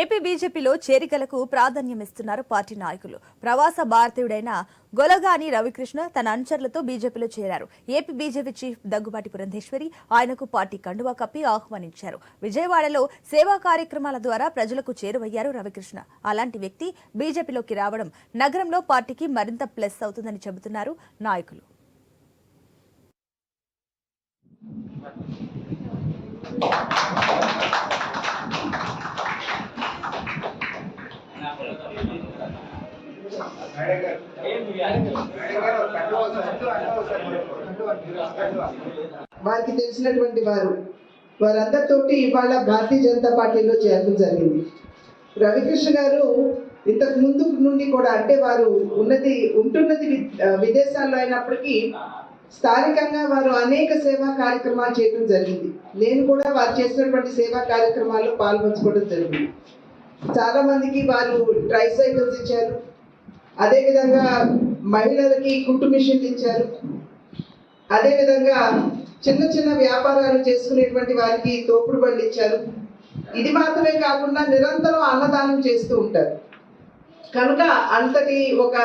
AP బీజేపీలో చేరికలకు ప్రాధాన్యమిస్తున్నారు party నాయకులు. ప్రవాస భారతీయుడైన గొలగాని రవికృష్ణ తన అనుచరులతో బీజేపీలో చేరారు. AP BJP chief Daggubati Purandeswari ఆయనకు పార్టీ కండువా కప్పి ఆహ్వానించారు. విజయవాడలో సేవా కార్యక్రమాల ద్వారా ప్రజలకు చేరువయ్యారు రవికృష్ణ. అలాంటి వ్యక్తి బీజేపీలోకి రావడం నగరంలో పార్టీకి మరింత ప్లస్ అవుతుందని చెబుతున్నారు నాయకులు. వారికి తెలిసినటువంటి వారు వారందరితోటి ఇవాళ భారతీయ జనతా పార్టీలో చేరడం జరిగింది. రవికృష్ణ గారు ఇంతకు ముందు నుండి కూడా అంటే వారు ఉన్నది ఉంటున్నది వి- విదేశాల్లో అయినప్పటికీ స్థానికంగా వారు అనేక సేవా కార్యక్రమాలు చేయడం జరిగింది. నేను కూడా వారు చేసినటువంటి సేవా కార్యక్రమాల్లో పాల్పంచుకోవడం జరిగింది. చాలా మందికి వాళ్ళు ట్రై సైకిల్స్ ఇచ్చారు అదేవిధంగా మహిళలకి కుట్టు మిషన్లు ఇచ్చారు. అదేవిధంగా చిన్న చిన్న వ్యాపారాలు చేసుకునేటువంటి వారికి తోపుడు బండ్లు ఇచ్చారు. ఇది మాత్రమే కాకుండా నిరంతరం అన్నదానం చేస్తూ ఉంటారు. కనుక అంతటి ఒక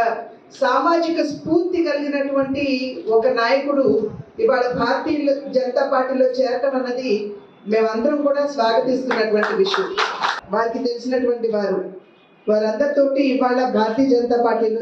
సామాజిక స్ఫూర్తి కలిగినటువంటి ఒక నాయకుడు ఇవాళ భారతీయ జనతా పార్టీలో చేరటం అన్నది మేమందరం కూడా స్వాగతిస్తున్నటువంటి విషయం. వారికి తెలిసినటువంటి వారు వారందరితోటి ఇవాళ భారతీయ జనతా పార్టీలో